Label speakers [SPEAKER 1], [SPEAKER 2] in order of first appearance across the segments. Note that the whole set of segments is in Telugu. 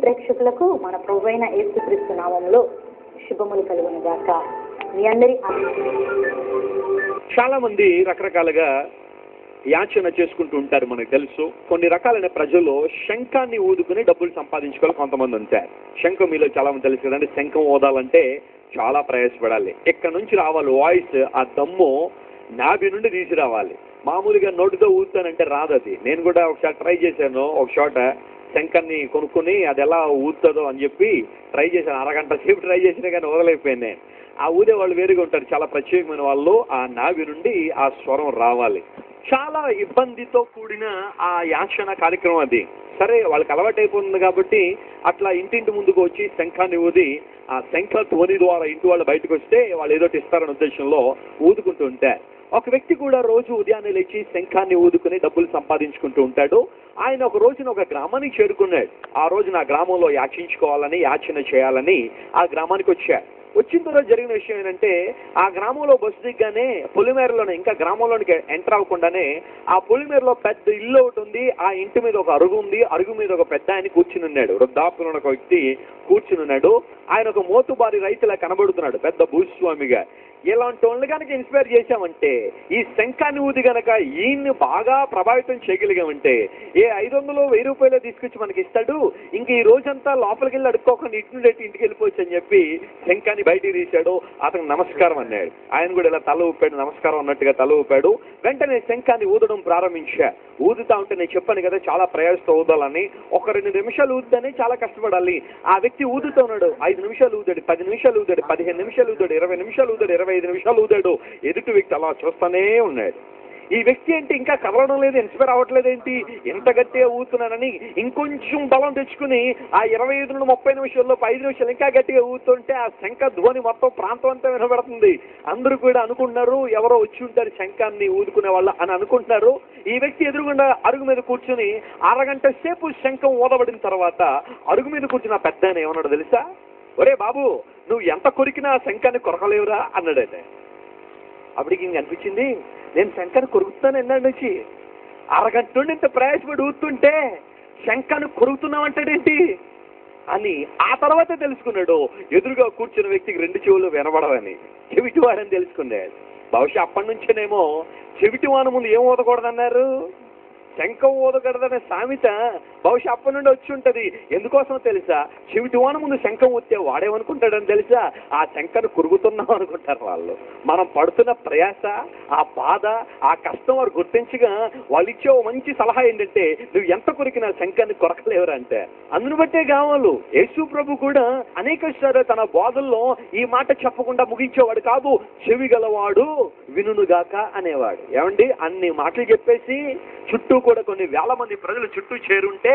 [SPEAKER 1] ప్రేక్షకులకు మన ప్రభువైన యేసుక్రీస్తు నామంలో శుభములు కలుగును గాక మీ అందరి
[SPEAKER 2] చాలా మంది రకరకాలుగా యాచన చేసుకుంటూ ఉంటారు మనకు తెలుసు. కొన్ని రకాలైన ప్రజలు శంఖాన్ని ఊదుకుని డబ్బులు సంపాదించుకోవాలి కొంతమంది ఉంటారు శంఖం మీలో చాలా మంది తెలుసు కదండి శంఖం ఓదాలంటే చాలా ప్రయాసపడాలి. ఇక్కడ నుంచి రావాలి వాయిస్ ఆ దమ్ము నాభి నుండి తీసి రావాలి మామూలుగా నోటితో ఊదుతానంటే రాదు అది నేను కూడా ఒకసారి ట్రై చేశాను ఒక చోట శంకర్ని కొనుక్కుని అది ఎలా ఊదుతుందో అని చెప్పి ట్రై చేశాను. అరగంట సేపు ట్రై చేసినా కానీ వదలైపోయాను నేను ఆ ఊదే వాళ్ళు వేరుగా ఉంటారు. చాలా ప్రత్యేకమైన వాళ్ళు. ఆ నావి నుండి ఆ స్వరం రావాలి. చాలా ఇబ్బందితో కూడిన ఆ యాక్షణ కార్యక్రమం అది. సరే వాళ్ళకి అలవాటు అయిపోతుంది కాబట్టి అట్లా ఇంటింటి ముందుకు వచ్చి శంఖాన్ని ఊది ఆ శంఖ ధ్వని ద్వారా ఇంటి వాళ్ళు బయటకు వస్తే వాళ్ళు ఏదో ఇస్తారనే ఉద్దేశంలో ఊదుకుంటూ ఉంటారు. ఒక వ్యక్తి కూడా రోజు ఉదయాన్నే లేచి శంఖాన్ని ఊదుకుని డబ్బులు సంపాదించుకుంటూ ఉంటాడు. ఆయన ఒక రోజున ఒక గ్రామానికి చేరుకున్నాడు. ఆ రోజు నా గ్రామంలో యాచించుకోవాలని యాచన చేయాలని ఆ గ్రామానికి వచ్చాడు. వచ్చిన తర్వాత జరిగిన విషయం ఏంటంటే ఆ గ్రామంలో బస్సు దిగ్గానే పొలిమేరలోనే ఇంకా గ్రామంలోనికి ఎంటర్ అవ్వకుండానే ఆ పొలిమేరలో పెద్ద ఇల్లు ఒకటి ఉంది. ఆ ఇంటి మీద ఒక అరుగు ఉంది. అరుగు మీద ఒక పెద్ద ఆయన కూర్చుని ఉన్నాడు. వృద్ధాప్యంలో ఒక వ్యక్తి కూర్చుని ఉన్నాడు. ఆయన ఒక మోతుబారి రైతులా కనబడుతున్నాడు. పెద్ద భూస్వామిగా. ఇలాంటి వాళ్ళు కనుక ఇన్స్పైర్ చేశామంటే ఈ శంఖాన్ని ఊది కనుక ఈయన్ని బాగా ప్రభావితం చేయగలిగామంటే ఏ ఐదు వందలు వెయ్యి రూపాయలు తీసుకొచ్చి మనకి ఇస్తాడు. ఇంక ఈ రోజంతా లోపలికి వెళ్ళి అడుక్కోకుండా ఇటు నుండి ఇంటికి వెళ్ళిపోవచ్చు అని చెప్పి శంఖాన్ని బయటికి తీశాడు. అతనికి నమస్కారం అన్నాడు. ఆయన కూడా ఇలా తల ఊపాడు నమస్కారం అన్నట్టుగా తల ఊపాడు. వెంటనే శంఖాన్ని ఊదడం ప్రారంభించా. ఊదుతా ఉంటే నేను చెప్పాను కదా చాలా ప్రయాసంతో ఊదాలని. ఒక రెండు నిమిషాలు ఊదితేనే చాలా కష్టపడాలి. ఆ వ్యక్తి ఊదుతూ ఉన్నాడు. ఐదు నిమిషాలు ఊదాడు పది నిమిషాలు ఊదాడు పదిహేను నిమిషాలు ఊదాడు ఇరవై నిమిషాలు ఊదాడు ఇరవై ఐదు నిమిషాలు ఊదాడు. ఎదుటి వ్యక్తి అలా చూస్తూనే ఉన్నాడు. ఈ వ్యక్తి ఏంటి? ఇంకా కదలడం లేదు ఇన్స్పైర్ అవ్వట్లేదు ఏంటి? ఇంత గట్టిగా ఊతున్నానని ఇంకొంచెం బలం తెచ్చుకుని ఆ ఇరవై ఐదు నుండి ముప్పై నిమిషాల్లో ఐదు నిమిషాలు ఇంకా గట్టిగా ఊతుంటే ఆ శంఖ ధ్వని మొత్తం ప్రాంతం అంతా వినబడుతుంది. అందరూ కూడా అనుకుంటున్నారు ఎవరో వచ్చి ఉంటారు శంఖాన్ని ఊదుకునే వాళ్ళు అని అనుకుంటున్నారు. ఈ వ్యక్తి ఎదురుగుండా అరుగు మీద కూర్చుని అరగంట సేపు శంఖం ఊదబడిన తర్వాత అరుగు మీద కూర్చున్న ఆ పెద్ద ఏమన్నాడు తెలుసా? ఒరే బాబు నువ్వు ఎంత కొరికినా శంఖాన్ని కొరకలేవురా అన్నాడట అప్పటికి ఇంక అనిపించింది నేను శంఖాన్ని కొరుకుతాను అన్నాడు నుంచి అరగంట నుండి ఇంత ప్రయాసపడి ఊతుంటే శంఖాన్ని కొరుకుతున్నామంటాడేంటి అని ఆ తర్వాత తెలుసుకున్నాడు. ఎదురుగా కూర్చున్న వ్యక్తికి రెండు చెవులు వినబడవని. చెవిటివాడని తెలుసుకున్నాడు బహుశా అప్పటి నుంచేనేమో చెవిటివాన ముందు ఏం ఊదకూడదన్నారు? శంఖం ఊదకూడదనే సామెత బహుశా అప్పటి నుండి వచ్చి ఉంటుంది. ఎందుకోసం తెలుసా? చెవిటివాన ముందు శంఖం వస్తే వాడేమనుకుంటాడని తెలుసా? ఆ శంఖను కురుగుతున్నాం అనుకుంటారు వాళ్ళు. మనం పడుతున్న ప్రయాస ఆ బాధ ఆ కష్టం వారు గుర్తించగా వాళ్ళు ఇచ్చే మంచి సలహా ఏంటంటే నువ్వు ఎంత కొరికినా శంఖాన్ని కొరకలేవరా అంటే. అందును బట్టే కావాలి యేసు ప్రభు కూడా అనేక సార్లు తన బోధల్లో ఈ మాట చెప్పకుండా ముగించేవాడు కాదు. చెవి గలవాడు వినుగాక అనేవాడు. ఏమండి? అన్ని మాటలు చెప్పేసి చుట్టూ కూడా కొన్ని వేల మంది ప్రజలు చుట్టూ చేరుంటే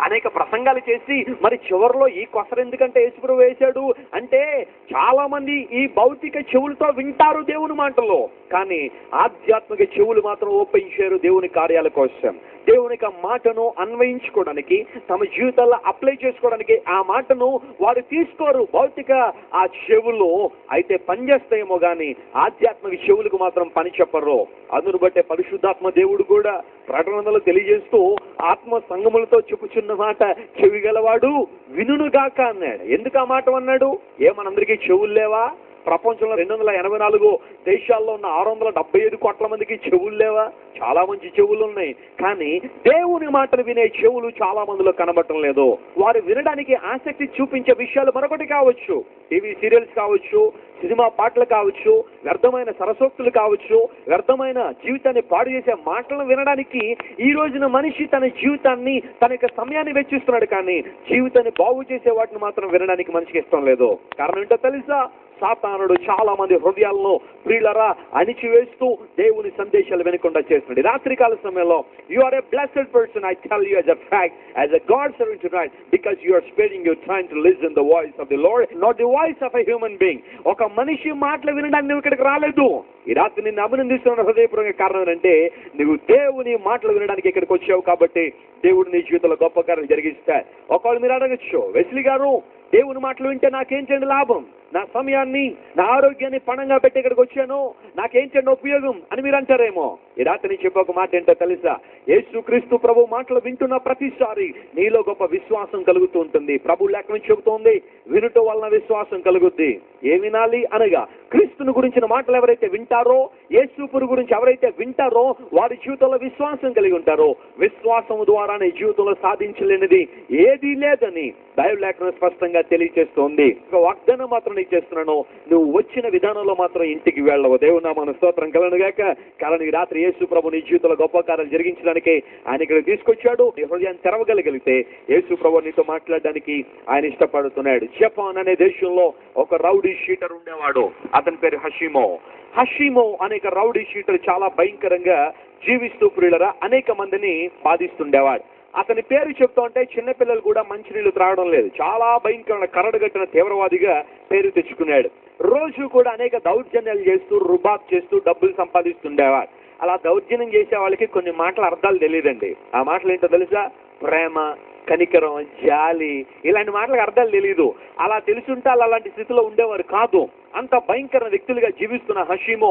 [SPEAKER 2] అనేక ప్రసంగాలు చేసి మరి చివరిలో ఈ కొసరు ఎందుకంటే యేసుప్రభు వేశాడు? అంటే చాలా మంది ఈ భౌతిక చెవులతో వింటారు దేవుని మాటలు. కానీ ఆధ్యాత్మిక చెవులు మాత్రం ఓపెన్ దేవుని కార్యాల కోసం. దేవునికి యొక్క మాటను అన్వయించుకోవడానికి తమ జీవితాల్లో అప్లై చేసుకోవడానికి ఆ మాటను వారు తీసుకోరు. భౌతిక ఆ చెవులు అయితే పనిచేస్తాయేమో కానీ ఆధ్యాత్మిక చెవులకు మాత్రం పని చెప్పరు. అందును బట్టే పరిశుద్ధాత్మ దేవుడు కూడా ప్రకటనలో తెలియజేస్తూ ఆత్మ సంగములతో చెప్పుచున్న మాట చెవి గలవాడు వినుగాక అన్నాడు. ఎందుకు ఆ మాట అన్నాడు? ఏమనందరికీ చెవులు లేవా? ప్రపంచంలో రెండు వందల ఎనభై నాలుగు దేశాల్లో ఉన్న ఆరు వందల డెబ్బై ఐదు కోట్ల మందికి చెవులు లేవా? చాలా మంచి చెవులు ఉన్నాయి. కానీ దేవుని మాటలు వినే చెవులు చాలా మందిలో కనబడటం లేదు. వారు వినడానికి ఆసక్తి చూపించే విషయాలు మరొకటి కావచ్చు. టీవీ సీరియల్స్ కావచ్చు సినిమా పాటలు కావచ్చు వ్యర్థమైన సరసోక్తులు కావచ్చు వ్యర్థమైన జీవితాన్ని పాడు చేసే మాటలను వినడానికి ఈ రోజున మనిషి తన జీవితాన్ని తన యొక్క సమయాన్ని వెచ్చిస్తున్నాడు కానీ జీవితాన్ని బాగు చేసే వాటిని మాత్రం వినడానికి మనిషికి ఇష్టం లేదు. కారణం ఏంటో తెలుసా? సాతానుడు చాలా మంది హృదయాలను ప్రియులరా అణిచివేస్తూ దేవుని సందేశాలు వినకుండా చేస్తున్నాడు. రాత్రికాల సమయంలో you are a blessed person I tell you as a fact as a god servant right because you are sparing your time to listen the voice of the lord not the voice of a human being ఒక మనిషి మాటలు వినడానికి నువ్వు ఇక్కడికి రాలేదు. ఈ రాత్రి నిన్ను అభినందిస్తున్న హృదయపూర్వక కారణం ఏంటంటే నువ్వు దేవుని మాటలు వినడానికి ఇక్కడికి వచ్చావు కాబట్టి దేవుడు నీ జీవితంలో గొప్ప కార్యం జరిగిస్తాడు. ఒకవేళ మీరు అడగచ్చు వెస్లీ గారు దేవుని మాటలు వింటే నాకేం చేయండి లాభం? నా సమయాన్ని నా ఆరోగ్యాన్ని పణంగా పెట్టి ఇక్కడికి వచ్చాను. నాకేం చేయండి ఉపయోగం అని మీరు అంటారేమో. ఈ రాత్రి నేను చెప్పే ఒక మాట ఏంటో తెలుసా? యేసుక్రీస్తు ప్రభు మాటలు వింటున్న ప్రతిసారి నీలో గొప్ప విశ్వాసం కలుగుతూ ఉంటుంది. ప్రభు లేఖనం చెబుతోంది వినుట వలన విశ్వాసం కలుగుద్ది. ఏ వినాలి? అనగా క్రీస్తుని గురించిన మాటలు ఎవరైతే వింటారో యేసుపురు గురించి ఎవరైతే వింటారో వారి జీవితంలో విశ్వాసం కలిగి ఉంటారో విశ్వాసం ద్వారానే జీవితంలో సాధించలేనిది ఏదీ లేదని బైబిల్ లేఖనం స్పష్టంగా తెలియజేస్తోంది ఒక వాగ్దానం మాత్రం నీకు చేస్తున్నాను. నువ్వు వచ్చిన విధానంలో మాత్రం ఇంటికి వెళ్ళవు. దేవుడు నా మన స్తోత్రం కలనుగాక కారణం ఈ రాత్రి యేసు ప్రభు నీ జీవితంలో గొప్ప కార్యాలు జరిగించడానికి ఆయన ఇక్కడ తీసుకొచ్చాడు. నీ హృదయాన్ని తెరవగలిగితే యేసు ప్రభు నీతో మాట్లాడడానికి ఆయన ఇష్టపడుతున్నాడు. జపాన్ అనే దేశంలో ఒక రౌడీ షీటర్ ఉండేవాడు. అతని పేరు హషీమో. హషీమో అనేక రౌడీ షీటర్ చాలా భయంకరంగా జీవిస్తూ ప్రియులరా అనేక మందిని బాధిస్తుండేవాడు. అతని పేరు చెప్తా ఉంటే చిన్నపిల్లలు కూడా మంచినీళ్ళు త్రాగడం లేదు. చాలా భయంకరమైన కరడుగట్టిన తీవ్రవాదిగా పేరు తెచ్చుకున్నాడు. రోజు కూడా అనేక దౌర్జన్యాలు చేస్తూ రుబాబ్ చేస్తూ డబ్బులు సంపాదిస్తుండేవాడు. అలా దౌర్జన్యం చేసే వాళ్ళకి కొన్ని మాటల అర్థాలు తెలియదండి. ఆ మాటలు ఏంటో తెలుసా? ప్రేమ కనికరం జాలి ఇలాంటి మాటలకు అర్థాలు తెలియదు అలా తెలుసుంటే వాళ్ళు అలాంటి స్థితిలో ఉండేవారు కాదు. అంత భయంకర వ్యక్తులుగా జీవిస్తున్న హషీమో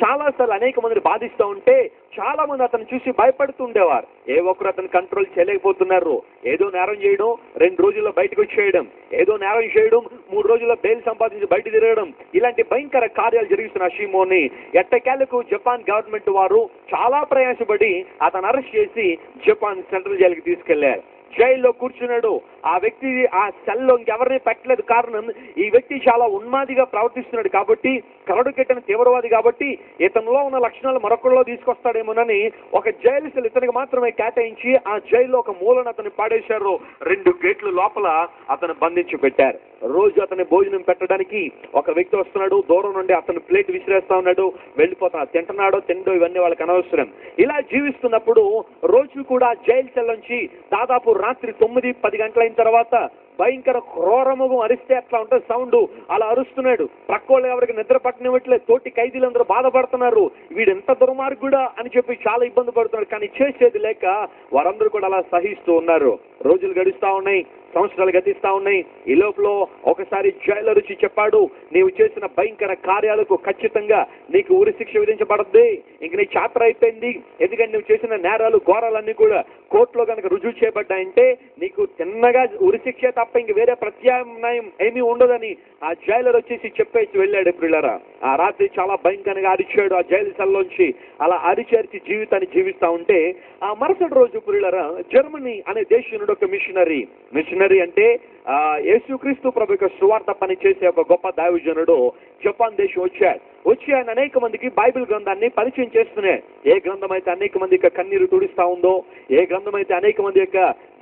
[SPEAKER 2] చాలాసార్లు అనేక మందిని బాధిస్తూ ఉంటే చాలా మంది అతను చూసి భయపడుతూ ఉండేవారు. ఏ ఒక్కరు అతను కంట్రోల్ చేయలేకపోతున్నారు. ఏదో నేరం చేయడం రెండు రోజుల్లో బయటకు వచ్చేయడం ఏదో నేరం చేయడం మూడు రోజుల్లో బెయిల్ సంపాదించి బయట తిరగడం ఇలాంటి భయంకర కార్యాలు జరుగుతున్న హషీమోని ఎట్టకేలకు జపాన్ గవర్నమెంట్ వారు చాలా ప్రయాసపడి అతను అరెస్ట్ చేసి జపాన్ సెంట్రల్ జైలుకి తీసుకెళ్ళారు. జైల్లో కూర్చున్నాడు. ఆ వ్యక్తి ఆ సెల్లో ఇంకెవరిని పెట్టలేదు. కారణం ఈ వ్యక్తి చాలా ఉన్మాదిగా ప్రవర్తిస్తున్నాడు కాబట్టి కరడు కెట్టిన తీవ్రవాది కాబట్టి ఇతనిలో ఉన్న లక్షణాలు మరొకరిలో తీసుకొస్తాడేమోనని ఒక జైలు సెల్ ఇతనికి మాత్రమే కేటాయించి ఆ జైల్లో ఒక మూలను అతను పాడేశారు. రెండు గేట్లు లోపల అతను బంధించి పెట్టారు. రోజు అతని భోజనం పెట్టడానికి ఒక వ్యక్తి వస్తున్నాడు. దూరం నుండి అతను ప్లేట్ విసిరేస్తా ఉన్నాడు. వెళ్ళిపోతా తింటున్నాడో తిండో ఇవన్నీ వాళ్ళకి అనవసరం. ఇలా జీవిస్తున్నప్పుడు రోజు కూడా జైలు సెల్ నుంచి దాదాపు రాత్రి తొమ్మిది పది గంటలైన తర్వాత భయంకర క్రోరము అరిస్తే అట్లా ఉంటుంది సౌండ్. అలా అరుస్తున్నాడు. ప్రక్కోళ్ళు ఎవరికి నిద్ర పట్టనివ్వట్లేదు. తోటి ఖైదీలందరూ బాధపడుతున్నారు. వీడు ఎంత దుర్మార్గుడా అని చెప్పి చాలా ఇబ్బంది పడుతున్నాడు. కానీ చేసేది లేక వారందరూ కూడా అలా సహిస్తూ ఉన్నారు. రోజులు గడుస్తూ ఉన్నాయి. సంవత్సరాలు గతిస్తా ఉన్నాయి. ఈ లోపల ఒకసారి జైలర్ వచ్చి చెప్పాడు నీవు చేసిన భయంకర కార్యాలకు ఖచ్చితంగా నీకు ఉరి శిక్ష విధించబడద్ది. ఇంక నీ చాత్ర అయిపోయింది. ఎందుకంటే నువ్వు చేసిన నేరాలు ఘోరాలన్నీ కూడా కోర్టులో కనుక రుజువు చేయబడ్డాయంటే నీకు తిన్నగా ఉరి శిక్ష తప్ప ఇంక వేరే ప్రత్యామ్నాయం ఏమీ ఉండదని ఆ జైలర్ వచ్చేసి చెప్పేసి వెళ్ళాడు పిల్లరా ఆ రాత్రి చాలా భయంకరంగా అరిచాడు ఆ జైలు సెల్లోంచి. అలా అరిచేర్చి జీవితాన్ని జీవిస్తా ఉంటే ఆ మరుసటి రోజు పిల్లరా జర్మనీ అనే దేశంలో ఒక మిషనరీ మిషనరీ అంటే ఆ యేసుక్రీస్తు ప్రభు యొక్క సువార్త పని చేసే ఒక గొప్ప దైవజనుడు జపాన్ దేశం వచ్చాడు. వచ్చి ఆయన అనేక మందికి బైబిల్ గ్రంథాన్ని పరిచయం చేస్తున్నాయి ఏ గ్రంథం అయితే అనేక మంది యొక్క కన్నీరు తుడిస్తా ఉందో ఏ గ్రంథం అయితే అనేక మంది యొక్క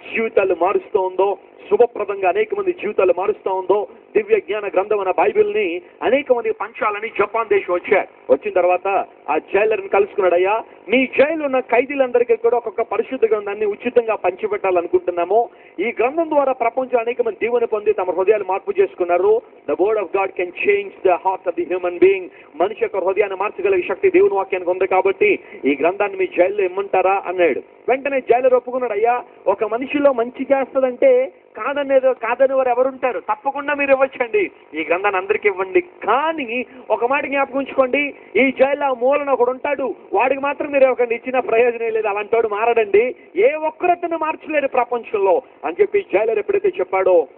[SPEAKER 2] జీవితాలు మారుస్తూ ఉందో శుభప్రదంగా అనేక మంది జీవితాలు మారుస్తూ ఉందో దివ్య జ్ఞాన గ్రంథం అన్న బైబిల్ని అనేక మంది పంచాలని జపాన్ దేశం వచ్చారు. వచ్చిన తర్వాత ఆ జైలర్ని కలుసుకున్నాడయ్యా మీ జైలు ఉన్న ఖైదీలందరికీ కూడా ఒక్కొక్క పరిశుద్ధ గ్రంథాన్ని ఉచితంగా పంచిపెట్టాలనుకుంటున్నాము. ఈ గ్రంథం ద్వారా ప్రపంచం అనేక మంది దీవెన పొంది తమ హృదయాలు మార్పు చేసుకున్నారు. The word of god can change the heart of the human being మనిషి యొక్క హృదయాన్ని మార్చగలిగే శక్తి దేవుని వాక్యానికి ఉంది కాబట్టి ఈ గ్రంథాన్ని మీ జైల్లో ఇమ్మంటారా? అన్నాడు. వెంటనే జైలర్ ఒప్పుకున్నాడు అయ్యా ఒక మనిషిలో మంచి చేస్తుందంటే కాదనేదో కాదని వారు ఎవరుంటారు? తప్పకుండా మీరు ఇవ్వచ్చండి. ఈ గ్రంథాన్ని అందరికీ ఇవ్వండి. కానీ ఒక మాట జ్ఞాపకం ఉంచుకోండి. ఈ జైల్లో మూలన ఒకడు ఉంటాడు. వాడికి మాత్రం మీరు ఒకటి ఇచ్చిన ప్రయోజనం లేదు. అలాంటి వాడు మారడండి. ఏ ఒక్కరతను మార్చలేరు ప్రపంచంలో. అని చెప్పి జైలర్ ఎప్పుడైతే చెప్పాడో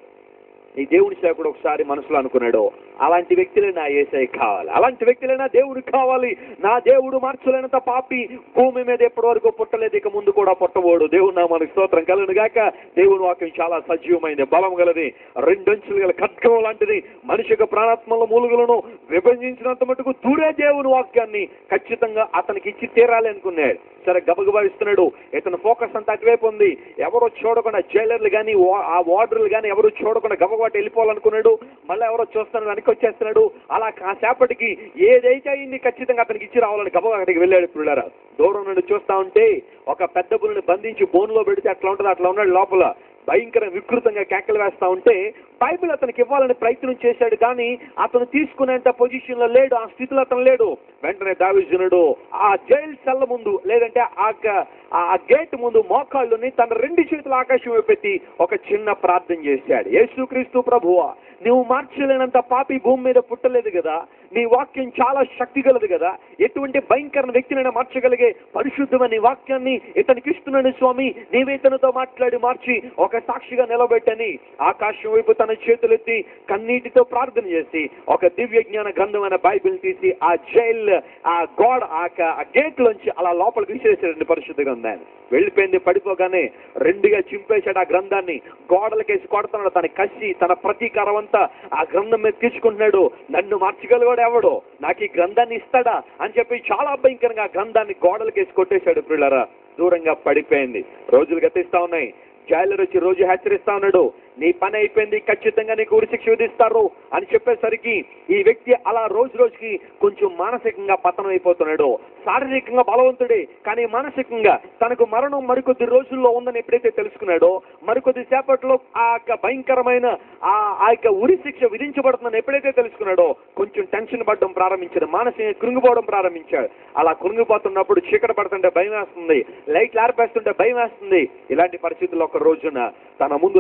[SPEAKER 2] ఈ దేవుడి సేవకుడు ఒకసారి మనసులో అనుకున్నాడు అలాంటి వ్యక్తులే నా ఏసై కావాలి. అలాంటి వ్యక్తులైనా దేవుడు కావాలి. నా దేవుడు మార్చలేనంత పాపి భూమి మీద ఎప్పటి వరకు పుట్టలేదు ఇక ముందు కూడా పుట్టబోడు. దేవుడు నా మనకి స్తోత్రం కలను గాక. దేవుని వాక్యం చాలా సజీవమైంది బలం గలది రెండంచులు గల ఖడ్గం లాంటిది. మనిషి యొక్క ప్రాణాత్మల మూలుగులను విభజించినంత మటుకు దూరే దేవుని వాక్యాన్ని ఖచ్చితంగా అతనికి ఇచ్చి తీరాలి అనుకున్నాడు సరే గబగబా ఇస్తున్నాడు. ఇతను ఫోకస్ అంతా అటువైపు ఉంది. ఎవరో చూడకుండా జైలర్లు కానీ ఆ వార్డర్లు కానీ ఎవరు చూడకుండా గబగబాటి వెళ్ళిపోవాలనుకున్నాడు మళ్ళీ ఎవరో చూస్తున్నాడు వెనక్కి వచ్చేస్తున్నాడు. అలా కాసేపటికి ఏదైతే అయింది ఖచ్చితంగా అతనికి ఇచ్చి రావాలని గబగబా అక్కడికి వెళ్ళాడు పిల్లరా. దూరం నుండి చూస్తా ఉంటే ఒక పెద్ద పులిని బంధించి బోన్లో పెడితే అట్లా ఉంటుంది అట్లా ఉన్నాడు లోపల. భయంకర వికృతంగా కేకలు వేస్తా ఉంటే బైబిల్ అతనికి ఇవ్వాలని ప్రయత్నం చేశాడు కానీ అతను తీసుకునేంత పొజిషన్లో లేడు. ఆ స్థితిలో అతను లేడు. వెంటనే దావిజనుడు ఆ జైలు సెల్ల ముందు లేదంటే ఆ గ- ఆ గేట్ ముందు మోకాళ్ళుని తన రెండు చేతులు ఆకాశం పెట్టి ఒక చిన్న ప్రార్థన చేశాడు. యేసుక్రీస్తు ప్రభువా నువ్వు మార్చలేనంత పాపి భూమి మీద పుట్టలేదు కదా? నీ వాక్యం చాలా శక్తి గలదు కదా. ఎటువంటి భయంకర వ్యక్తినైనా మార్చగలిగే పరిశుద్ధమైన వాక్యాన్ని ఇతనికి ఇస్తున్నాను స్వామి నీవే ఇతనితో మాట్లాడి మార్చి ఒక సాక్షిగా నిలబెట్టని ఆకాశం వైపు తన చేతులెత్తి కన్నీటితో ప్రార్థన చేసి ఒక దివ్య జ్ఞాన గ్రంథమైన బైబిల్ తీసి ఆ జైల్ ఆ గోడ ఆ గేట్ లోంచి అలా లోపలికి విసిరేసాడండి పరిశుద్ధ ఉందని వెళ్ళిపోయింది పడిపోగానే రెండుగా చింపేశాడు ఆ గ్రంథాన్ని. గోడలకేసి కొడుతున్నాడు తన కసి తన ప్రతీకారం అంతా ఆ గ్రంథం మీద తీసుకుంటున్నాడు. నన్ను మార్చగలవాడు ఎవడు నాకు ఈ గ్రంథాన్ని ఇస్తాడా అని చెప్పి చాలా భయంకరంగా ఆ గ్రంథాన్ని గోడలకేసి కొట్టేశాడు పిల్లరా దూరంగా పడిపోయింది. రోజులు గతిస్తా ఉన్నాయి. జాయిలర్ వచ్చి రోజు హెచ్చరిస్తా ఉన్నాడు. నీ పని అయిపోయింది ఖచ్చితంగా నీకు ఉరిశిక్ష విధిస్తారు అని చెప్పేసరికి ఈ వ్యక్తి అలా రోజు రోజుకి కొంచెం మానసికంగా పతనం అయిపోతున్నాడు శారీరకంగా బలవంతుడే కానీ మానసికంగా తనకు మరణం మరికొద్ది రోజుల్లో ఉందని ఎప్పుడైతే తెలుసుకున్నాడో మరికొద్ది సేపట్లో ఆ యొక్క భయంకరమైన ఆ ఆ యొక్క ఉరి శిక్ష విధించబడుతుందని ఎప్పుడైతే తెలుసుకున్నాడో కొంచెం టెన్షన్ పడడం ప్రారంభించాడు మానసికంగా కృంగిపోవడం ప్రారంభించాడు. అలా కృంగిపోతున్నప్పుడు చీకట పడుతుంటే భయం వేస్తుంది లైట్లు ఆర్పేస్తుంటే భయం వేస్తుంది. ఇలాంటి పరిస్థితుల్లో ఒక రోజున తన ముందు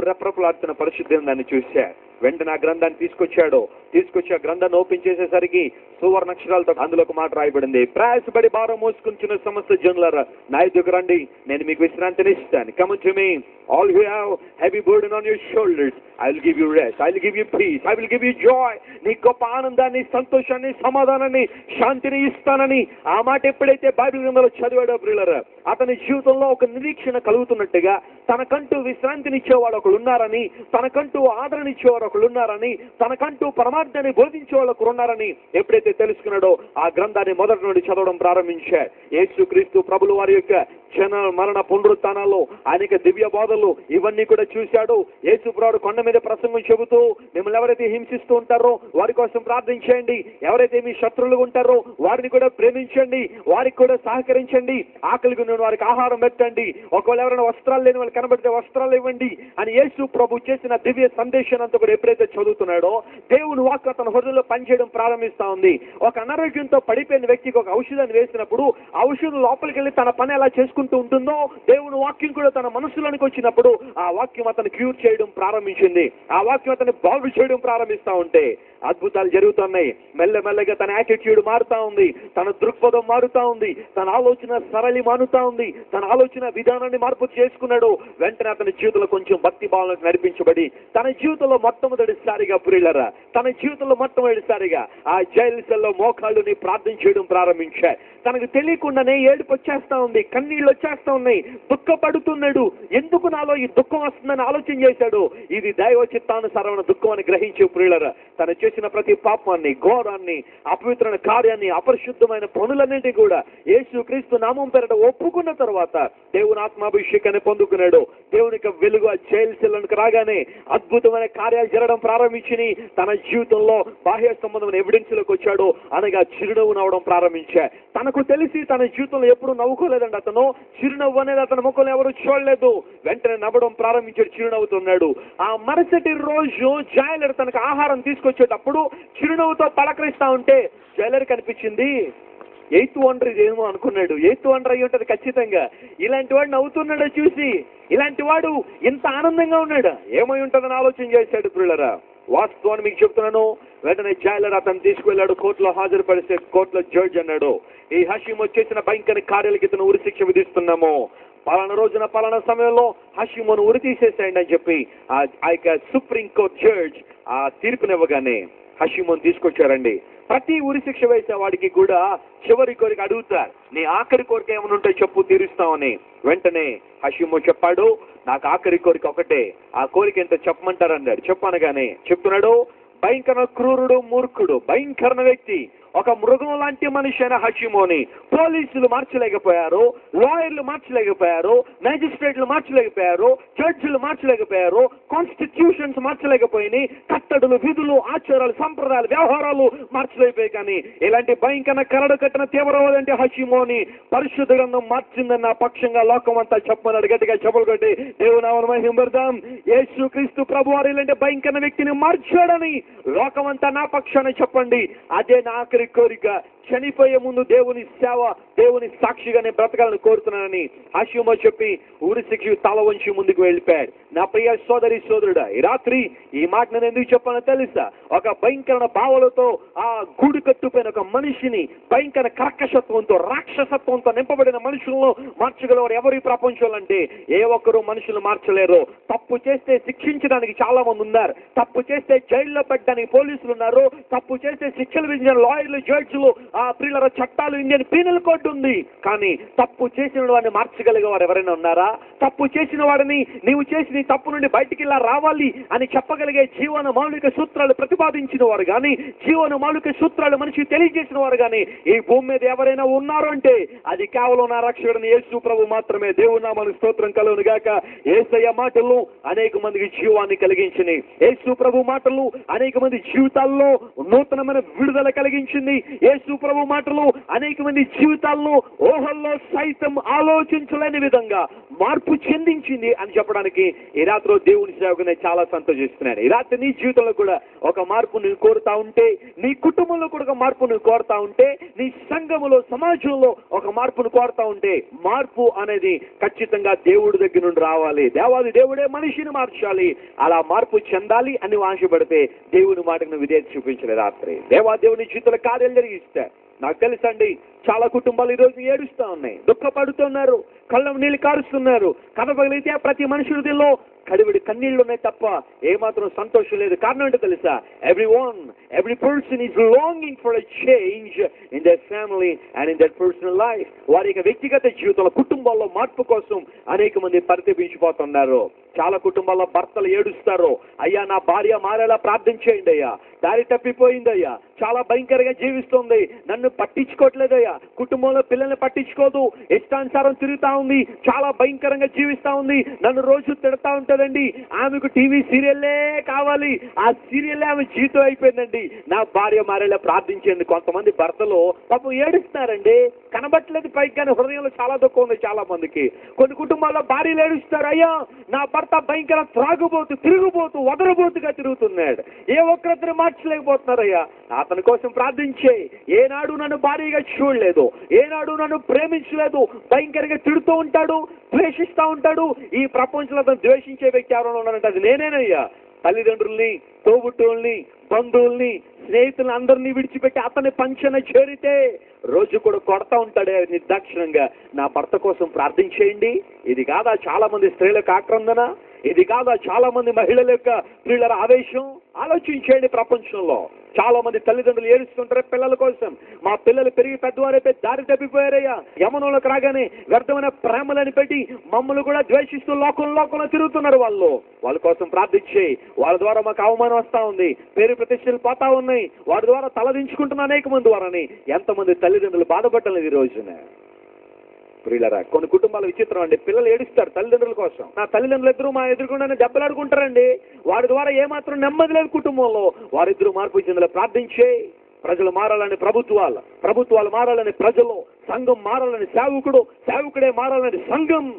[SPEAKER 2] చేస్తున్న పరిస్థితి దాన్ని చూశా వెంటనే ఆ గ్రంథాన్ని తీసుకొచ్చాడు. తీసుకొచ్చి ఆ గ్రంథాన్ని ఓపెన్ చేసేసరికి సువర్ణ అక్షరాలతో అందులో ఒక మాట రాయబడింది. ప్రయాసపడి భారం మోసుకుంటున్న సమస్త జనులరా నా ఎదుగు రండి నేను మీకు విశ్రాంతిని ఇస్తాను. Come to me all you have heavy burden on your shoulders I will give you rest I will give you peace I will give you joy నీ గొప్ప ఆనందాన్ని సంతోషాన్ని సమాధానాన్ని శాంతిని ఇస్తానని ఆ మాట ఎప్పుడైతే బైబిల్ గ్రంథంలో చదివాడో ప్రియులరా అతని జీవితంలో ఒక నిరీక్షణ కలుగుతున్నట్టుగా తనకంటూ విశ్రాంతినిచ్చేవాడు ఒకడు ఉన్నారని తనకంటూ ఆదరణ ఇచ్చేవాడు ఒకడు ఉన్నారని తనకంటూ పరమార్థాన్ని బోధించేవాళ్ళు ఒకరు ఉన్నారని ఎప్పుడైతే తెలుసుకున్నాడో ఆ గ్రంథాన్ని మొదటి నుండి చదవడం ప్రారంభించాడు యేసుక్రీస్తు ప్రభులు వారి యొక్క క్షణ మరణ పునరుత్నాల్లో అనేక దివ్య బోధలు ఇవన్నీ కూడా చూశాడు. యేసుప్రాడు కొండ మీద ప్రసంగం చెబుతూ మిమ్మల్ని ఎవరైతే హింసిస్తూ ఉంటారో వారి కోసం ప్రార్థించండి ఎవరైతే మీ శత్రువులు ఉంటారో వారిని కూడా ప్రేమించండి. వారికి కూడా సహకరించండి. ఆకలికి నేను వారికి ఆహారం పెట్టండి. ఒకవేళ ఎవరైనా వస్త్రాలు లేని వాళ్ళు కనబడితే వస్త్రాలు ఇవ్వండి అని యేసు ప్రభు చేసిన దివ్య సందేశం అంతా కూడా ఎప్పుడైతే చదువుతున్నాడో దేవుని వాక్ అతని హృదయంలో పనిచేయడం ప్రారంభిస్తా ఉంది. ఒక అనారోగ్యంతో పడిపోయిన వ్యక్తికి ఒక ఔషధాన్ని వేసినప్పుడు ఆ ఔషధం లోపలికి వెళ్ళి తన పని ఎలా చేసుకుంటూ ఉంటుందో దేవుని వాక్యం కూడా తన మనసులోనికి వచ్చినప్పుడు ఆ వాక్యం అతను క్యూర్ చేయడం ప్రారంభించింది. ఆ వాక్యం అతన్ని బాగు చేయడం ప్రారంభిస్తా ఉంటే అద్భుతాలు జరుగుతున్నాయి. మెల్లమెల్లగా తన యాటిట్యూడ్ మారుతా ఉంది. తన దృక్పథం మారుతా ఉంది. తన ఆలోచన సరళి మానుతా ఉంది. తన ఆలోచన విధానాన్ని మార్పు చేసుకున్నాడు. వెంటనే అతని జీవితంలో కొంచెం భక్తి భావనకు నడిపించబడి తన జీవితంలో మొట్టమొదటిసారిగా పురిలరా తన జీవితంలో మొట్టమొదటిసారిగా ఆ జైలు సెల్లో మోకాళ్ళుని ప్రార్థన చేయడం ప్రారంభించాయి తనకు తెలియకుండానే ఏడుపు వచ్చేస్తా ఉంది. కన్నీళ్ళు వచ్చేస్తా ఉన్నాయి. దుఃఖపడుతున్నాడు. ఎందుకు నాలో ఈ దుఃఖం వస్తుందని ఆలోచన చేశాడు? ఇది దైవ చిత్తానుసారమైన దుఃఖం అని గ్రహించే ప్రియులరా. తను చేసిన ప్రతి పాపాన్ని ఘోరాన్ని అపవిత్రమైన కార్యాన్ని అపరిశుద్ధమైన పనులన్నింటినీ కూడా యేసు క్రీస్తు నామం పేరట ఒప్పుకున్న తర్వాత దేవుని ఆత్మాభిషేకాన్ని పొందుకున్నాడు. దేవుని యొక్క వెలుగు ఆ జైలు సెల్లకు రాగానే అద్భుతమైన కార్యాలు జరగడం ప్రారంభించి తన జీవితంలో బాహ్య సంబంధమైన ఎవిడెన్స్లోకి వచ్చాడు. అనగా చిరునవ్వు నవ్వడం ప్రారంభించా. తనకు తెలిసి తన జీవితంలో ఎప్పుడు నవ్వుకోలేదండి అతను. చిరునవ్వు అనేది అతని ముఖంలో ఎవరు చూడలేదు. వెంటనే నవ్వడం ప్రారంభించాడు చిరునవ్వుతున్నాడు ఆ మరుసటి రోజు జైలర్ తనకు ఆహారం తీసుకొచ్చేటప్పుడు చిరునవ్వుతో పలకరిస్తా ఉంటే జైలర్ కనిపించింది. ఎయిత్ వండర్ ఇదేమో అనుకున్నాడు. ఎయిత్ వండర్ అయి ఉంటుంది ఖచ్చితంగా. ఇలాంటి వాడు నవ్వుతున్నాడో చూసి? ఇలాంటి వాడు ఇంత ఆనందంగా ఉన్నాడు? ఏమై ఉంటుందని ఆలోచన చేశాడు పిల్లరా వాస్తవాన్ని మీకు చెప్తున్నాను. వెంటనే జైలర్ అతను తీసుకువెళ్ళాడు. కోర్టులో హాజరుపరిస్తే కోర్టులో జడ్జ్ అన్నాడు. ఈ హషీం వచ్చేసిన భయంకర కార్యాలకి ఇతను ఉరి శిక్ష విధిస్తున్నాము. పలానా రోజున పలానా సమయంలో హషీమును ఉరి తీసేసేయండి అని చెప్పి ఆ ఆ యొక్క సుప్రీం కోర్ట్ జడ్జ్ ఆ తీర్పునివ్వగానే హషీమును తీసుకొచ్చారండి. ప్రతి ఉరి శిక్ష వేసే వాడికి కూడా చివరి కోరిక అడుగుతారు. నీ ఆఖరి కోరిక ఏమైనా ఉంటే చెప్పు తీరుస్తామని. వెంటనే హషీము చెప్పాడు నాకు ఆఖరి కోరిక ఒకటే. ఆ కోరిక ఎంత చెప్పమంటారన్నాడు. చెప్పనగానే చెప్తున్నాడు భయంకర క్రూరుడు మూర్ఖుడు భయంకరణ వ్యక్తి. ఒక మృగం లాంటి మనిషి అయిన హషిమోని. పోలీసులు మార్చలేకపోయారు లాయర్లు మార్చలేకపోయారు మ్యాజిస్ట్రేట్లు మార్చలేకపోయారు జడ్జిలు మార్చలేకపోయారు కాన్స్టిట్యూషన్స్ మార్చలేకపోయినాయి కట్టడులు విధులు ఆచారాలు సంప్రదాయాలు వ్యవహారాలు మార్చలేకపోయాయి కానీ ఇలాంటి భయంకర కరడు కట్టిన తీవ్రవాదంటే హషిమోని. పరిశుద్ధ గ్రంథం మార్చిందని నా పక్షంగా లోకం అంతా చెప్పమన్నాడు. గట్టిగా చెప్పులు కొట్టి దేవునామని మహింబర్దాం యేసు క్రీస్తు ప్రభు వారు ఇలాంటి భయంకర వ్యక్తిని మార్చాడని లోకమంతా నా పక్షాన్ని చెప్పండి. అదే నా ఆఖరి కోరిక చనిపోయే ముందు దేవుని సేవ దేవుని సాక్షిగా నేను బ్రతకాలని కోరుతున్నానని హాష్యమో చెప్పి ఊరి శిక్ష తల వంచి ముందుకు వెళ్ళిపోయాడు నా ప్రియ సోదరి సోదరుడా ఈ రాత్రి ఈ మాట నేను ఎందుకు చెప్పానో తెలుసా? ఒక భయంకరమైన భావాలతో ఆ గూడు కట్టుపోయిన ఒక మనిషిని భయంకర కర్కశత్వంతో రాక్షసత్వంతో నింపబడిన మనుషులను మార్చగలవారు ఎవరు ఈ ప్రపంచంలో అంటే ఏ ఒక్కరు మనుషులు మార్చలేరు. తప్పు చేస్తే శిక్షించడానికి చాలా మంది ఉన్నారు. తప్పు చేస్తే జైల్లో పెట్టడానికి పోలీసులు ఉన్నారు. తప్పు చేస్తే శిక్షలు విధించిన లాయర్లు జడ్జిలు ఆ ప్రియుల చట్టాలు ఇండియన్ పీనల్ కోడ్ ఉంది. కానీ తప్పు చేసిన వాడిని మార్చగలిగే వారు ఎవరైనా ఉన్నారా? తప్పు చేసిన వాడిని నీవు చేసిన తప్పు నుండి బయటికి ఇలా రావాలి అని చెప్పగలిగే జీవన మౌలిక సూత్రాలు ప్రతిపాదించిన వారు కానీ జీవన మౌలిక సూత్రాలు మనిషికి తెలియజేసిన వారు కానీ ఈ భూమి మీద ఎవరైనా ఉన్నారు అంటే అది కేవలం నా రక్షకుడిని యేసు ప్రభు మాత్రమే. దేవుడు నామని స్తోత్రం కలుగును గాక. ఏసయ్య మాటలు అనేక మందికి జీవాన్ని కలిగించింది యేసు ప్రభు మాటలు అనేక మంది జీవితాల్లో నూతనమైన విడుదల కలిగించింది. యేసు ప్రభు మాటలు అనేక మంది జీవితాల్లో ఊహల్లో సైతం ఆలోచించలేని విధంగా మార్పు చెందించింది అని చెప్పడానికి ఈ రాత్రి దేవుని సేవకు నేను చాలా సంతోషిస్తున్నాను. ఈ రాత్రి నీ జీవితంలో కూడా ఒక మార్పు నువ్వు కోరుతా ఉంటే నీ కుటుంబంలో కూడా ఒక మార్పు నువ్వు కోరుతా ఉంటే నీ సంఘములో సమాజంలో ఒక మార్పును కోరుతా ఉంటే మార్పు అనేది ఖచ్చితంగా దేవుడి దగ్గర నుండి రావాలి. దేవాది దేవుడే మనిషిని మార్చాలి. అలా మార్పు చెందాలి అని ఆశపడితే దేవుని మాటకు నువ్వు విధేయత చూపించలే రాత్రి. దేవా దేవుని జీవితంలో కార్యాలు జరిగిస్తా నాకు తెలుసండి. చాలా కుటుంబాలు ఈరోజు ఏడుస్తూ ఉన్నాయి. దుఃఖపడుతున్నారు. కళ్ళ నీళ్ళు కారుస్తున్నారు. కథపగలిగితే ప్రతి మనుషుల హృదయంలో కడివిడి కన్నీళ్ళు ఉన్నాయి తప్ప ఏమాత్రం సంతోషం లేదు. కారణం ఏంటో తెలుసా? Every one every person is longing for a change in their family and in their personal life వారి యొక్క వ్యక్తిగత జీవితంలో కుటుంబాల్లో మార్పు కోసం అనేక మంది పరితపించిపోతున్నారు. చాలా కుటుంబాల్లో భర్తలు ఏడుస్తారు. అయ్యా నా భార్య మారేలా ప్రార్థన చేయండి అయ్యా. దారి తప్పిపోయిందయ్యా చాలా భయంకరంగా జీవిస్తుంది. నన్ను పట్టించుకోవట్లేదయ్యా కుటుంబంలో పిల్లల్ని పట్టించుకోదు. ఇష్టానుసారం తిరుగుతా ఉంది. చాలా భయంకరంగా జీవిస్తా ఉంది. నన్ను రోజు తిడతా ఉంటదండి. ఆమెకు టీవీ సీరియల్లే కావాలి. ఆ సీరియల్లే ఆమె జీవితం అయిపోయిందండి. నా భార్య మారేలా ప్రార్థించింది కొంతమంది భర్తలు పాపం ఏడుస్తున్నారండి. కనబట్టలేదు పైకి కానీ హృదయంలో చాలా దుఃఖం ఉంది చాలా మందికి. కొన్ని కుటుంబాల్లో భార్యలు ఏడుస్తారు అయ్యా నా భర్త భయంకర త్రాగుబోతు తిరుగుబోతు వదరబోతుగా తిరుగుతున్నాడు. ఏ ఒక్కరిద్దరు మార్చలేకపోతున్నారయ్యా అతని కోసం ప్రార్థించే. ఏనాడు నన్ను భారీగా లేదు. ఏనాడు నన్ను ప్రేమించలేదు. భయంకరంగా తిడుతూ ఉంటాడు ద్వేషిస్తూ ఉంటాడు. ఈ ప్రపంచంలో అతను ద్వేషించే వ్యక్తి ఎవరైనా ఉన్నారంటే అది నేనేనయ్యా. తల్లిదండ్రుల్ని తోబుట్టుల్ని బంధువుల్ని స్నేహితులను అందరినీ విడిచిపెట్టి అతని పంచన చేరితే రోజు కూడా కొడతా ఉంటాడే నిర్దాక్షిణంగా నా భర్త కోసం ప్రార్థించేయండి. ఇది కాదా చాలా మంది స్త్రీలకు ఆక్రందన. ఇది కాదా చాలా మంది మహిళల యొక్క స్త్రీల ఆవేశం? ఆలోచించేయండి ప్రపంచంలో. చాలా మంది తల్లిదండ్రులు ఏడుస్తుంటారు పిల్లల కోసం. మా పిల్లలు పెరిగి పెద్దవారైపోయి దారి తప్పిపోయారయ్యా. యమనంలోకి రాగానే వ్యర్థమైన ప్రేమలని పెట్టి మమ్మల్ని కూడా ద్వేషిస్తూ లోకం లోకంలో తిరుగుతున్నారు వాళ్ళు. వాళ్ళ కోసం ప్రార్థించే వాళ్ళ ద్వారా మాకు అవమానం వస్తా ఉంది. పేరు ప్రతిష్టలు పోతా ఉన్నాయి. వారి ద్వారా తలదించుకుంటున్న అనేక మంది వారని. ఎంతమంది తల్లిదండ్రులు బాధపడలేదు ఈ రోజున. ప్రియులరా కొన్ని కుటుంబాలు విచిత్రం అండి. పిల్లలు ఏడుస్తారు తల్లిదండ్రుల కోసం. నా తల్లిదండ్రులు ఇద్దరు మా ఎదురుకుండానే దెబ్బలాడుకుంటారండి. వారి ద్వారా ఏమాత్రం నెమ్మది లేదు కుటుంబంలో. వారిద్దరూ మార్పు చెందలే ప్రార్థించే ప్రజలు మారాలని ప్రభుత్వాలు. ప్రభుత్వాలు మారాలని ప్రజలు. సంఘం మారాలని సేవకుడు సేవకుడే మారాలని సంఘం.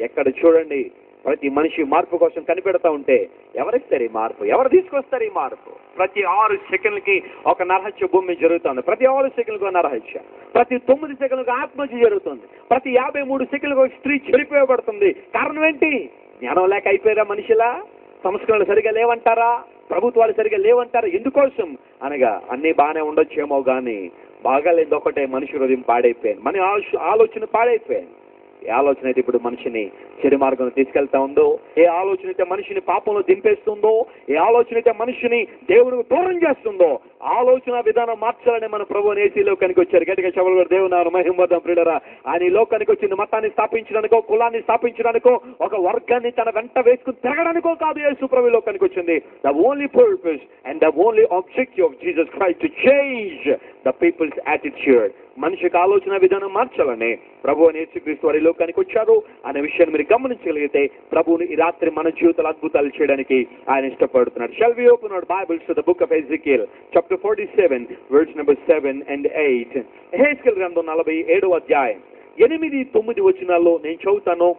[SPEAKER 2] ఎక్కడ చూడండి ప్రతి మనిషి మార్పు కోసం కనిపెడతా ఉంటే ఎవరిస్తారు ఈ మార్పు? ఎవరు తీసుకొస్తారు ఈ మార్పు? ప్రతి ఆరు సెకండ్లకి ఒక నరహత్య భూమి జరుగుతుంది. ప్రతి ఆరు సెకండ్లకు ఒక నరహత్య. ప్రతి తొమ్మిది సెకండ్లకు ఆత్మహత్య జరుగుతుంది. ప్రతి యాభై మూడు సెకండ్లకు ఒక స్త్రీ చెడిపోయబడుతుంది కారణం ఏంటి? జ్ఞానం లేక అయిపోయారా మనిషిలా? సంస్కరణలు సరిగా లేవంటారా? ప్రభుత్వాలు సరిగా లేవంటారా? ఎందుకోసం? అనగా అన్నీ బాగానే ఉండొచ్చేమో కానీ బాగాలేదు ఒకటే మనిషి హృదయం పాడైపోయింది. మన ఆలోచన పాడైపోయాను ఏ ఆలోచన అయితే ఇప్పుడు మనిషిని చెడు మార్గంలో తీసుకెళ్తా ఉందో ఏ ఆలోచన అయితే మనిషిని పాపంలో దింపేస్తుందో ఏ ఆలోచన అయితే మనిషిని దేవునికి దూరం చేస్తుందో ఆలోచన విధానం మార్చాలని మన ప్రభు నేసి లోకానికి వచ్చారు. గట్టిగా చెవులు గారు దేవునారు మహిమదం ప్రియులరా. ఆయన లోకానికి వచ్చింది. మతాన్ని స్థాపించడానికో కులాన్ని స్థాపించడానికో ఒక వర్గాన్ని తన వెంట వేసుకుని తిరగడానికో కాదు యేసు ప్రభు లోకానికి వచ్చింది. The only purpose and the only objective of Jesus Christ to change the people's attitude మనిషికి ఆలోచన విధానం మార్చాలని ప్రభు అని యేసుక్రీస్తు వారి లోకానికి వచ్చారు. అనే విషయాన్ని మీరు గమనించగలిగితే ప్రభువుని ఈ రాత్రి మన జీవితాలు అద్భుతాలు చేయడానికి ఆయన ఇష్టపడుతున్నాడు. Shall we open our Bibles to the book of Ezekiel chapter forty seven words number seven and eight హేస్కెల్ గ్రంథం నలభై ఏడవ అధ్యాయం. ఎనిమిది తొమ్మిది వచనాల్లో నేను చదువుతాను.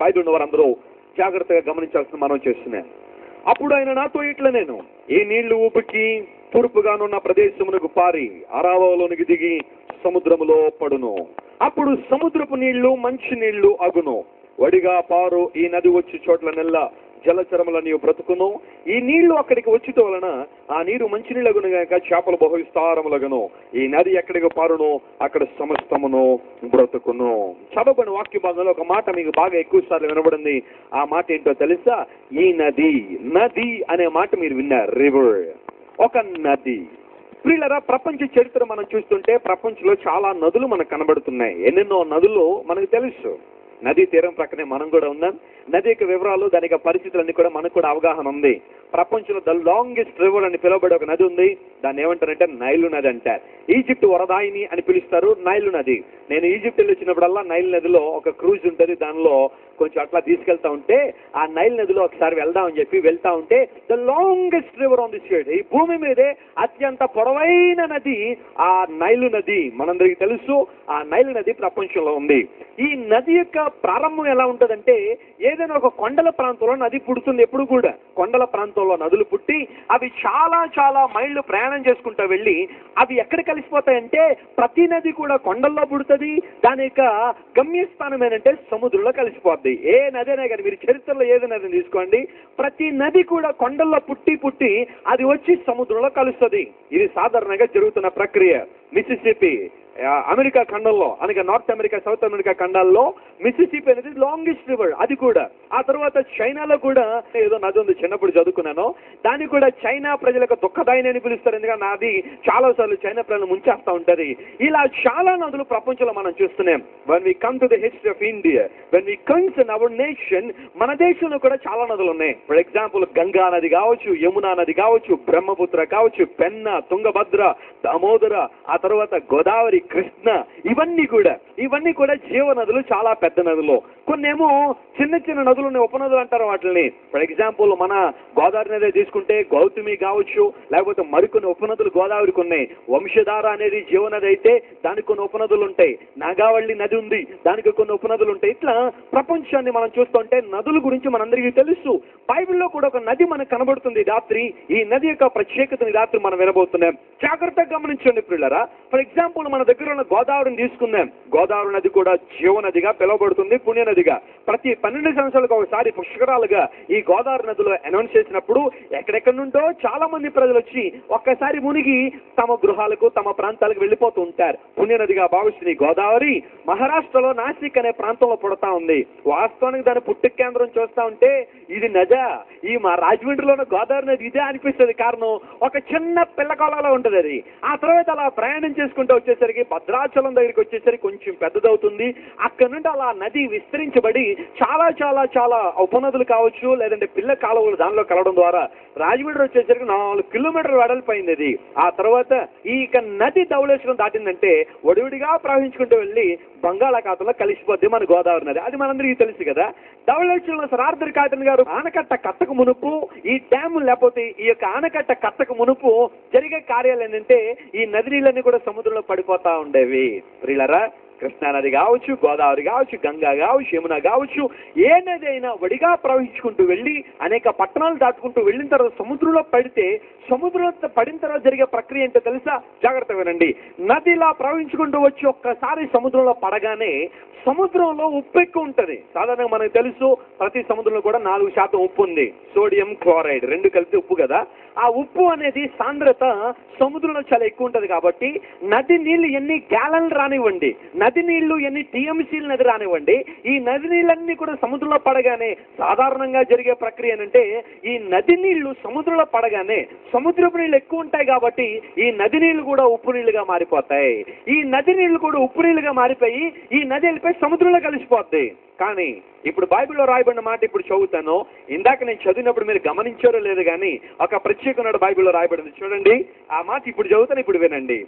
[SPEAKER 2] బయట ఉన్న వారందరూ జాగ్రత్తగా గమనించాల్సిన మనం చేస్తున్నాను అప్పుడు ఆయన నాతో ఇట్లా నేను ఈ నీళ్ళు ఊపికి తూర్పుగానున్న ప్రదేశమునకు పారి అరావలోనికి దిగి సముద్రములో పడును. అప్పుడు సముద్రపు నీళ్ళు మంచి నీళ్ళు అగును. వడిగా పారు ఈ నది వచ్చి చోట్ల నెల్ల జలచరముల నీవు బ్రతుకును. ఈ నీళ్ళు అక్కడికి వచ్చితో వలన ఆ నీరు మంచినీళ్ళగును గనక చేపలు బహు విస్తారములగును ఈ నది ఎక్కడికి పారును? అక్కడ సమస్తమును బ్రతుకును. చదవని వాక్య భాగంలో ఒక మాట మీకు బాగా ఎక్కువ సార్లు వినబడింది. ఆ మాట ఏంటో తెలుసా? ఈ నది నది అనే మాట మీరు విన్నారు. రివర్ ఒక నది. ప్రియులరా ప్రపంచ చరిత్ర మనం చూస్తుంటే ప్రపంచంలో చాలా నదులు మనకు కనబడుతున్నాయి. ఎన్నెన్నో నదులు మనకు తెలుసు. నదీ తీరం ప్రక్కనే మనం కూడా ఉన్నాం నది యొక్క వివరాలు దాని యొక్క పరిస్థితులన్నీ కూడా మనకు కూడా అవగాహన ఉంది. ప్రపంచంలో ద లాంగెస్ట్ రివర్ అని పిలువబడే ఒక నది ఉంది. దాన్ని ఏమంటారంటే నైలు నది అంటారు. ఈజిప్ట్ వరదాయిని అని పిలుస్తారు. నైలు నది. నేను ఈజిప్ట్ వెళ్ళి వచ్చినప్పుడల్లా నైల్ నదిలో ఒక క్రూజ్ ఉంటుంది దానిలో కొంచెం అట్లా తీసుకెళ్తా ఉంటే ఆ నైల్ నదిలో ఒకసారి వెళ్దామని చెప్పి వెళ్తా ఉంటే the longest river on the state ఈ భూమి మీదే అత్యంత పొడవైన నది ఆ నైలు నది. మనందరికీ తెలుసు ఆ నైలు నది ప్రపంచంలో ఉంది. ఈ నది యొక్క ప్రారంభం ఎలా ఉంటుందంటే ఏదైనా ఒక కొండల ప్రాంతంలో నది పుడుతుంది ఎప్పుడు కూడా. కొండల ప్రాంతంలో నదులు పుట్టి అవి చాలా చాలా మైళ్ళు ప్రయాణం చేసుకుంటూ వెళ్ళి అవి ఎక్కడ కలిసిపోతాయంటే ప్రతి నది కూడా కొండల్లో పుడుతుంది దాని యొక్క గమ్యస్థానం ఏంటంటే సముద్రంలో కలిసిపోద్ది. ఏ నది అనే కానీ మీరు చరిత్రలో ఏది నదిని తీసుకోండి ప్రతి నది కూడా కొండల్లో పుట్టి పుట్టి అది వచ్చి సముద్రంలో కలుస్తుంది. ఇది సాధారణంగా జరుగుతున్న ప్రక్రియ. మిసిసిపి అమెరికా ఖండంలో అనగా నార్త్ అమెరికా సౌత్ అమెరికా ఖండాల్లో మిసిసిపి అనేది లాంగెస్ట్ రివర్ అది కూడా. ఆ తర్వాత చైనాలో కూడా ఏదో నది ఉంది చిన్నప్పుడు చదువుకున్నాను. దాన్ని కూడా చైనా ప్రజలకు దుఃఖదాయిని అని పిలుస్తారు. ఎందుకంటే నది చాలా సార్లు చైనా ప్రజలు ముంచేస్తూ ఉంటది. ఇలా చాలా నదులు ప్రపంచంలో మనం చూస్తున్నాం. When we come to the history of India when we comes in our nation మన దేశంలో కూడా చాలా నదులు ఉన్నాయి. ఫర్ ఎగ్జాంపుల్ గంగా నది కావచ్చు యమునా నది కావచ్చు బ్రహ్మపుత్ర కావచ్చు పెన్న తుంగభద్ర దామోదర ఆ తర్వాత గోదావరి కృష్ణ ఇవన్నీ కూడా ఇవన్నీ కూడా జీవ నదులు చాలా పెద్ద నదులు. కొన్నేమో చిన్న చిన్న నదులు ఉన్నాయి ఉపనదులు అంటారు వాటిని ఫర్ ఎగ్జాంపుల్ మన గోదావరి నది తీసుకుంటే గౌతమి కావచ్చు లేకపోతే మరికొన్ని ఉపనదులు గోదావరికి ఉన్నాయి. వంశధార అనేది జీవనది అయితే దానికి కొన్ని ఉపనదులు ఉంటాయి. నాగావళి నది ఉంది దానికి కొన్ని ఉపనదులు ఉంటాయి. ఇట్లా ప్రపంచాన్ని మనం చూస్తుంటే నదుల గురించి మనందరికీ తెలుసు. బైబిల్లో కూడా ఒక నది మనకు కనబడుతుంది రాత్రి. ఈ నది యొక్క ప్రత్యేకతని రాత్రి మనం వినబోతున్నాం. జాగ్రత్తగా గమనించండి పిల్లరా ఫర్ ఎగ్జాంపుల్ మన దగ్గర ఉన్న గోదావరిని తీసుకుందాం. గోదావరి నది కూడా జీవనదిగా పిలువబడుతుంది పుణ్యనదిగా ప్రతి పన్నెండు సంవత్సరాలకు ఒకసారి పుష్కరాలుగా ఈ గోదావరి నదిలో అనౌన్స్ చేసినప్పుడు ఎక్కడెక్కడి నుండో చాలా మంది ప్రజలు వచ్చి ఒక్కసారి మునిగి తమ గృహాలకు తమ ప్రాంతాలకు వెళ్ళిపోతూ ఉంటారు. పుణ్యనదిగా భావిస్తున్న గోదావరి మహారాష్ట్రలో నాసిక్ అనే ప్రాంతంలో పుడతా ఉంది. వాస్తవానికి దాని పుట్టుక కేంద్రం చూస్తా ఉంటే ఇది నదా. ఈ మా రాజమండ్రిలోని గోదావరి నది ఇదే అనిపిస్తుంది. కారణం ఒక చిన్న పిల్లకాలలో ఉంటుంది అది. ఆ తర్వాత అలా ప్రయాణం చేసుకుంటూ వచ్చేసరికి భద్రాచలం దగ్గరికి వచ్చేసరికి కొంచెం పెద్దదవుతుంది. అక్కడ నుండి అలా నది విస్తరించబడి చాలా చాలా చాలా ఉపనదులు కావచ్చు లేదంటే పిల్ల కాలువలు దానిలో కలవడం ద్వారా రాజమండ్రి వచ్చేసరికి నాలుగు కిలోమీటర్ల వెడల్పోయింది అది. ఆ తర్వాత ఈ ఇక నది ధవళేశ్వరం దాటిందంటే ఒడివిడిగా ప్రవహించుకుంటూ వెళ్ళి బంగాళాఖాతంలో కలిసిపోద్ది మన గోదావరి నది. అది మనందరికీ తెలుసు కదా. ధవళేశ్వరంలో సరార్థరి కాటన్ గారు ఆనకట్ట కట్టకు మునుపు ఈ డ్యామ్ లేకపోతే ఈ యొక్క ఆనకట్ట కట్టకు మునుపు జరిగే కార్యాలు ఏంటంటే ఈ నది నీళ్ళన్నీ కూడా సముద్రంలో పడిపోతా ఉండేవి. ప్రియులరా కృష్ణా నది కావచ్చు గోదావరి కావచ్చు గంగా కావచ్చు యమున కావచ్చు ఏ నది అయినా వడిగా ప్రవహించుకుంటూ వెళ్ళి అనేక పట్టణాలు దాటుకుంటూ వెళ్ళిన తర్వాత సముద్రంలో పడితే సముద్రంలో పడిన తర్వాత జరిగే ప్రక్రియ ఏంటో తెలుసా? జాగ్రత్త వినండి. నది ఇలా ప్రవహించుకుంటూ వచ్చి ఒక్కసారి సముద్రంలో పడగానే సముద్రంలో ఉప్పు ఎక్కువ ఉంటుంది. సాధారణంగా మనకు తెలుసు ప్రతి సముద్రంలో కూడా నాలుగు శాతం ఉప్పు ఉంది. సోడియం క్లోరైడ్ రెండు కలిపి ఉప్పు కదా? ఆ ఉప్పు అనేది సాంద్రత సముద్రంలో చాలా ఎక్కువ ఉంటుంది కాబట్టి నది నీళ్ళు ఎన్ని గ్యాలన్లు రానివ్వండి. నది నది నీళ్ళు ఎన్ని టీఎంసీలు నది రానివ్వండి ఈ నది నీళ్ళన్నీ కూడా సముద్రంలో పడగానే సాధారణంగా జరిగే ప్రక్రియ ఏంటంటే ఈ నది నీళ్ళు సముద్రంలో పడగానే సముద్రపు నీళ్ళు ఎక్కువ ఉంటాయి కాబట్టి ఈ నది నీళ్ళు కూడా ఉప్పు నీళ్ళుగా మారిపోతాయి. ఈ నది నీళ్ళు కూడా ఉప్పు నీళ్ళుగా మారిపోయి ఈ నది వెళ్ళిపోయి సముద్రంలో కలిసిపోద్ది. కానీ ఇప్పుడు బైబిల్లో రాయబడిన మాట ఇప్పుడు చదువుతాను. ఇందాక నేను చదివినప్పుడు మీరు గమనించారో లేదు కానీ ఒక ప్రత్యేకమైన బైబిల్లో రాయబడింది. చూడండి ఆ మాట ఇప్పుడు చదువుతాను ఇప్పుడు వినండి.